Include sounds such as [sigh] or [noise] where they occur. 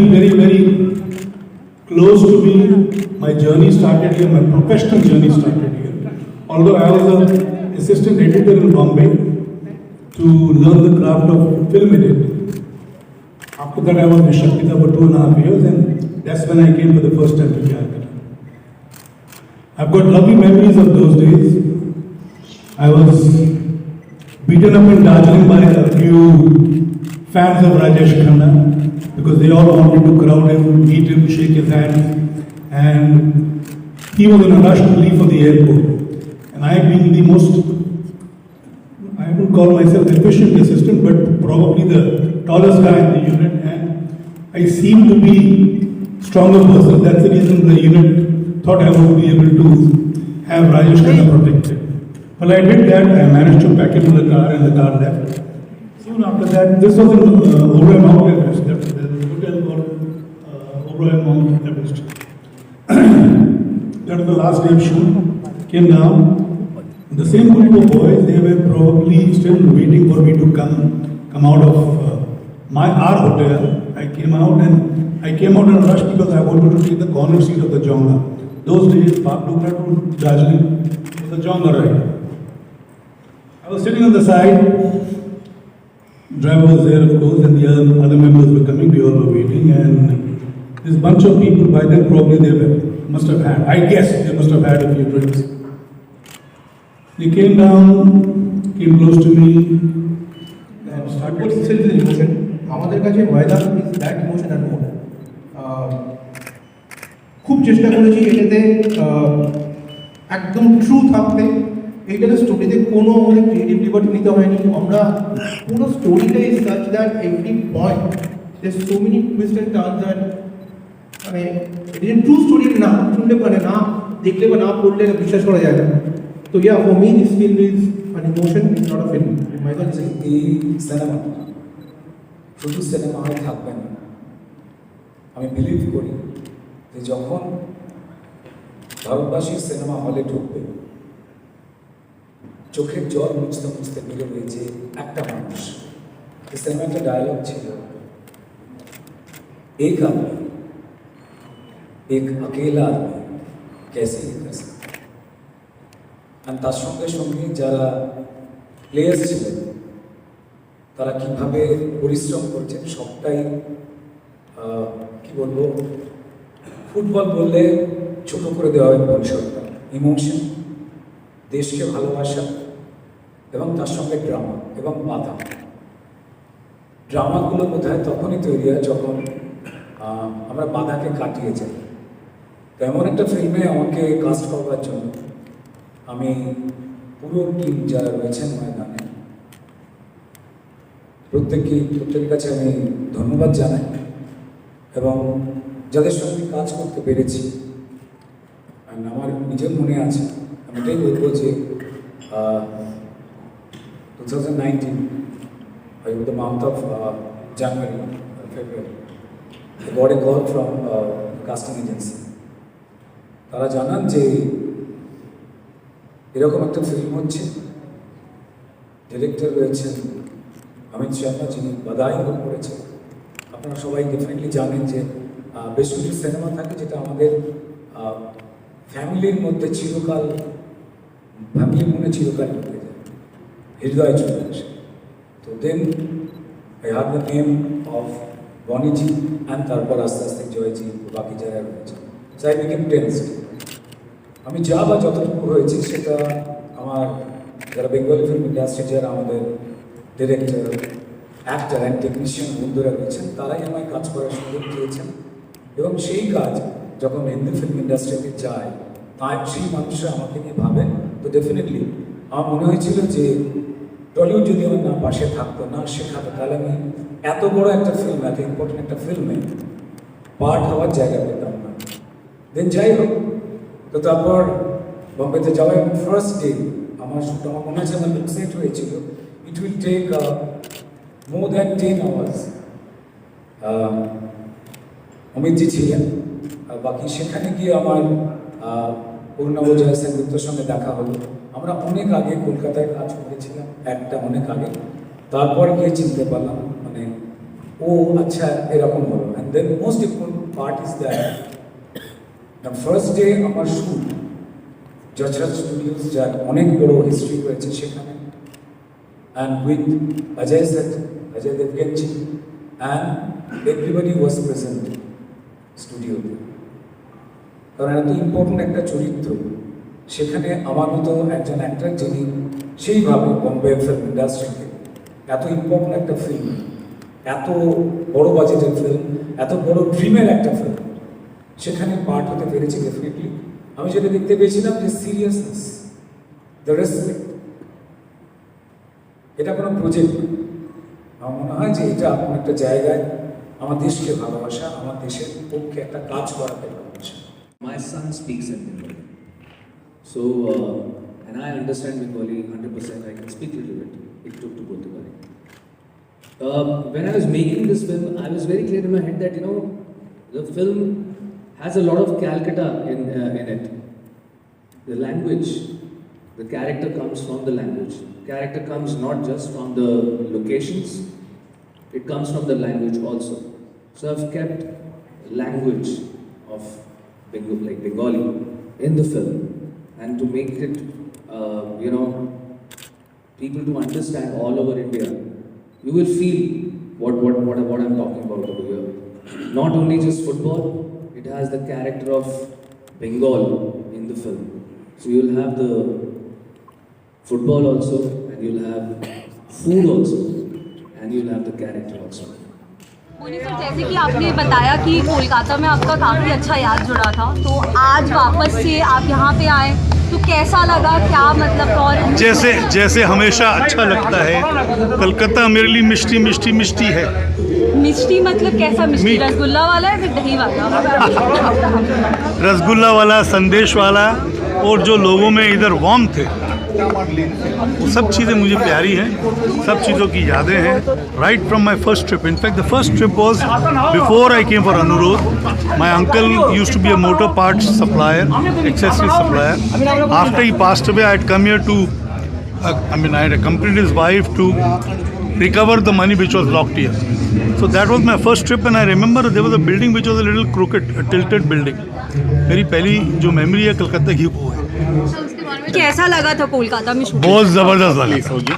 very, very close to me. My journey started here, my professional journey started here. Although I was an assistant editor in Bombay to learn the craft of film editing. After that, I was with Shaktika for two and a half years, and that's when I came for the first time to Calcutta. I've got lovely memories of those days. I was beaten up in Darjeeling by a few fans of Rajesh Khanna because they all wanted to crowd him, meet him, shake his hand, and he was in a rush to leave for the airport. And I, being the most, I wouldn't call myself efficient assistant, but probably the tallest guy in the unit, and I seemed to be stronger person. That's the reason the unit thought I would be able to have Rajesh Khanna protected. Well, I did that. I managed to pack him in the car, and the car left. Soon after that, this was in uh, Oberoi Mount Everest. That was the hotel called uh, Oberoi Mount Everest. [clears throat] that was the last day of shoot. Came down. The same group of boys, they were probably still waiting for me to come come out of uh, my our hotel. I came out and I came out in a rush because I wanted to take the corner seat of the Jonga. Those days, Dogra to Darjeeling was a Jonga ride. I was sitting on the side. Driver was there, of course, and the other, other members were coming. We all were waiting, and this bunch of people by then probably they were, must have had. I guess they must have had a few drinks. They came down, came close to me, and What started. itself is emotion. আমাদের কাছে ময়দান is that emotion and more খুব চেষ্টা করেছি এটাতে আহ, একদম true থাকতে এইটাতে স্টোরিতে কোনো আমাদের ক্রিয়েটিভ লিবার্টি নিতে হয়নি। আমরা পুরো স্টোরিটা is such that every point there so many twist and turns that মানে এটা ট্রু স্টোরি না শুনলে মানে না, দেখলে বা না পড়লে বিশ্বাস করা যায় না। তো yeah for me this film is emotion is not a film Maidaan is এই সিনেমা শুধু সিনেমা হয়ে থাকবে না। আমি বিলিভ করি যে যখন ভারতবাসীর সিনেমা হলে ঢুকবে চোখের জল মুছতে মুছতে বেরোবে যে একটা মানুষ এই সিনেমা একটা ডায়লগ ছিল एक आदमी एक अकेला आदमी कैसे ये कर सकता है? আর তার সঙ্গে সঙ্গে যারা প্লেয়ার্স ছিলেন তারা কিভাবে পরিশ্রম করছেন সবটাই আহ, কি বলবো ফুটবল বললে ছোট করে দেওয়া হয় ভবিষ্যৎটা ইমোশন দেশকে ভালোবাসা এবং তার সঙ্গে ড্রামা এবং বাধা ড্রামাগুলো বোধ হয় তখনই তৈরি হয় যখন আমরা বাধাকে কাটিয়ে যাই। তো এমন একটা ফিল্মে আমাকে কাস্ট করবার জন্য আমি পুরো টিম যারা রয়েছেন ময়দানে, প্রত্যেককে, প্রত্যেকের কাছে আমি ধন্যবাদ জানাই এবং যাদের সঙ্গে কাজ করতে পেরেছি আমার নিজের মনে আছে এটাই বলব যে two thousand nineteen the month of January February god call from casting agency তারা জানান যে, এরকম একটা ফিল্ম হচ্ছে। ডিরেক্টর রয়েছেন অমিত শর্মা, যিনি বাদাই করেছেন। আপনারা সবাই ডেফিনেটলি জানেন যে বেশ কিছু সিনেমা থাকে যেটা আমাদের ফ্যামিলির মধ্যে চিরকাল ফ্যামিলির মনে চিরকাল ঢুকে যায়। হৃদয় চলে আসে। তো then I have the name of Boniji and তারপর আস্তে আস্তে জয়জি, বাকি যারা রয়েছে। সো আই বিকেম টেন্সড আমি যা বা যতটুকু হয়েছে সেটা আমার, যারা বেঙ্গলি ফিল্ম ইন্ডাস্ট্রি যারা আমাদের ডিরেক্টর অ্যাক্টর অ্যান্ড টেকনিশিয়ান বন্ধুরা রয়েছেন, তারাই আমায় কাজ করার সুযোগ দিয়েছেন। এবং সেই কাজ যখন হিন্দি ফিল্ম ইন্ডাস্ট্রিতে যায় তাই সেই মানুষরা আমাকে নিয়ে ভাবেন তো ডেফিনেটলি আমার মনে হয়েছিল যে টলিউড যদি আমার না পাশে থাকতো, না শেখাতো, তাহলে আমি এত বড় একটা ফিল্ম এত ইম্পর্টেন্ট একটা ফিল্মে পার্ট হওয়ার জায়গা পেতাম না। দেন যাই হোক, তো তারপর বম্বেতে যাওয়ার ফার্স্ট ডে আমার শুধু আমার মনে আছে আমার সেট হয়েছিল। It will take more than ten hours Amitji ছিলেন। বাকি সেখানে গিয়ে আমার আহ, পূর্ণাব জয় সেনগুপ্তর সঙ্গে দেখা হলো। আমরা অনেক আগে কলকাতায় কাজ করেছিলাম একটা অনেক আগে। তারপর গিয়ে চিনতে পারলাম মানে ও আচ্ছা এরকম হলো। And then most important part is that the first day আমার শ্যুট জজরাজ স্টুডিওস যার অনেক বড় হিস্ট্রি রয়েছে সেখানে। And with Ajay set Ajay Devganji and everybody was present কারণ এত ইম্পর্টেন্ট একটা চরিত্র। সেখানে আমার মতো একজন অ্যাক্টর যিনি সেইভাবে বম্বে ফিল্ম ইন্ডাস্ট্রিতে এত ইম্পর্টেন্ট একটা ফিল্ম এত বড় বাজেটের ফিল্ম এত বড় ড্রিমের একটা ফিল্ম সেখানে পার্ট হতে পেরেছি ডেফিনেটলি আমি যেটা দেখতে পেয়েছিলাম যে সিরিয়াসনেস দ্য রেসপেক্ট এটা কোনো প্রজেক্ট আমার মনে হয় যে এটা এমন একটা জায়গায় আমার দেশকে ভালোবাসা, আমার দেশের পক্ষে একটা কাজ করাতে ভালোবাসা। My son speaks in Bengali. So, uh, and I understand Bengali 100%. I can speak a little bit. It took to Bengali. Uh, when I was making this film, I was very clear in my head that, you know, the film has a lot of Calcutta in, uh, in it. The language, the character comes from the language. Character comes not just from the locations, it comes from the language also. So I've kept language of like Bengali in the film and to make it, uh, you know, people to understand all over India. You will feel what, what, what, what I'm talking about over here. Not only just football, it has the character of Bengal in the film. So you'll have the football also, and you'll have food also, and you'll have the character also. Sir जैसे कि आपने बताया कि कोलकाता में आपका काफ़ी अच्छा याद जुड़ा था तो आज वापस से आप यहाँ पे आए तो कैसा लगा? क्या मतलब और जैसे जैसे हमेशा अच्छा लगता है कलकत्ता मेरे लिए मिष्टी मिष्टी मिष्टी है। मिष्टी मतलब कैसा मिष्टी? रसगुल्ला वाला है फिर दही वाला? [laughs] रसगुल्ला वाला संदेश वाला और जो लोगों में इधर वॉम थे वो सब चीज़ें मुझे प्यारी हैं, सब चीज़ों की यादें हैं right from my first trip in fact the first trip was before I came for Anurodh my uncle use to be a motor part supplier accessory supplier after he passed away I had come here to I mean I had is wife to recover the money which was locked year so that was my first trip and I remember there was a building which was a little cricket tilted building मेरी पहली जो memory है, कलकत्ता की वो है। कैसा लगा था कोलकाता में बहुत ज़बरदस्त लगा